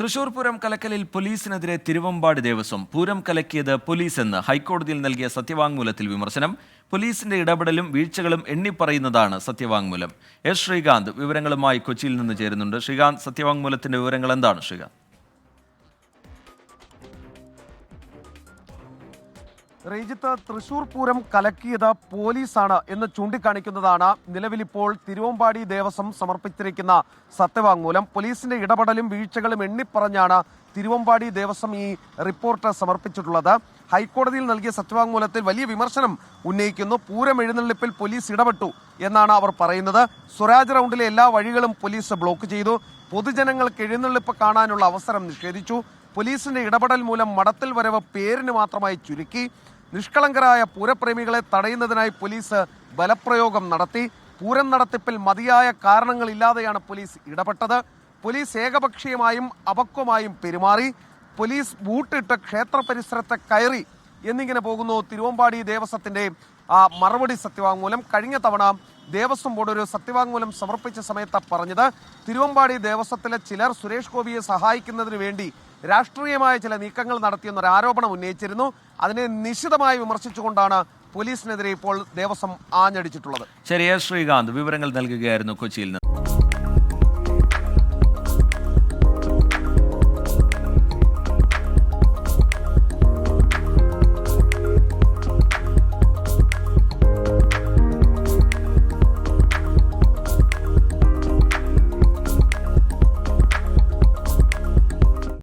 തൃശൂർ പൂരം കലക്കലിൽ പോലീസിനെതിരെ തിരുവമ്പാടി ദേവസ്വം. പൂരം കലക്കിയത് പോലീസ് എന്ന് ഹൈക്കോടതിയിൽ നൽകിയ സത്യവാങ്മൂലത്തിൽ വിമർശനം. പോലീസിന്റെ ഇടപെടലും വീഴ്ചകളും എണ്ണിപ്പറയുന്നതാണ് സത്യവാങ്മൂലം. എസ് ശ്രീകാന്ത് വിവരങ്ങളുമായി കൊച്ചിയിൽ നിന്ന് ചേരുന്നുണ്ട്. ശ്രീകാന്ത് സത്യവാങ്മൂലത്തിന്റെ വിവരങ്ങൾ എന്താണ് ശ്രീകാന്ത്? റീജിത്ത് തൃശൂർ പൂരം കലക്കിയത് പോലീസാണ് എന്ന് ചൂണ്ടിക്കാണിക്കുന്നതാണ് നിലവിലിപ്പോൾ തിരുവമ്പാടി ദേവസ്വം സമർപ്പിച്ചിരിക്കുന്ന സത്യവാങ്മൂലം. പോലീസിന്റെ ഇടപെടലും വീഴ്ചകളും എണ്ണിപ്പറഞ്ഞാണ് തിരുവമ്പാടി ദേവസ്വം ഈ റിപ്പോർട്ട് സമർപ്പിച്ചിട്ടുള്ളത്. ഹൈക്കോടതിയിൽ നൽകിയ സത്യവാങ്മൂലത്തിൽ വലിയ വിമർശനം ഉന്നയിക്കുന്നു. പൂരം എഴുന്നള്ളിപ്പിൽ പോലീസ് ഇടപെട്ടു എന്നാണ് അവർ പറയുന്നത്. സ്വരാജ് റൗണ്ടിലെ എല്ലാ വഴികളും പോലീസ് ബ്ലോക്ക് ചെയ്തു. പൊതുജനങ്ങൾക്ക് എഴുന്നള്ളിപ്പ് കാണാനുള്ള അവസരം നിഷേധിച്ചു. പോലീസിന്റെ ഇടപെടൽ മൂലം മടത്തിൽ വരവ് പേരിന് മാത്രമായി ചുരുക്കി. നിഷ്കളങ്കരായ പൂരപ്രേമികളെ തടയുന്നതിനായി പോലീസ് ബലപ്രയോഗം നടത്തി. പൂരം നടത്തിപ്പിൽ മതിയായ കാരണങ്ങളില്ലാതെയാണ് പോലീസ് ഇടപെട്ടത്. പോലീസ് ഏകപക്ഷീയമായും അപക്വമായും പെരുമാറി. പോലീസ് ബൂട്ടിട്ട് ക്ഷേത്ര പരിസരത്തെ കയറി. എന്നിങ്ങനെ പോകുന്നു തിരുവമ്പാടി ദേവസ്വത്തിന്റെ ആ, മറുപടി സത്യവാങ്മൂലം. കഴിഞ്ഞ തവണ ദേവസ്വം ബോർഡ് ഒരു സത്യവാങ്മൂലം സമർപ്പിച്ച സമയത്ത് പറഞ്ഞത്. തിരുവമ്പാടി ദേവസ്വത്തിലെ ചിലർ സുരേഷ് ഗോപിയെ സഹായിക്കുന്നതിന് വേണ്ടി രാഷ്ട്രീയമായ ചില നീക്കങ്ങൾ നടത്തിയെന്നൊരു ആരോപണം ഉന്നയിച്ചിരുന്നു. അതിനെ നിശിതമായി വിമർശിച്ചുകൊണ്ടാണ് പോലീസിനെതിരെ ഇപ്പോൾ ദേവസ്വം ആഞ്ഞടിച്ചിട്ടുള്ളത്. ശരി ശ്രീകാന്ത്. വിവരങ്ങൾ നൽകുകയായിരുന്നു കൊച്ചിയിൽ നിന്ന്.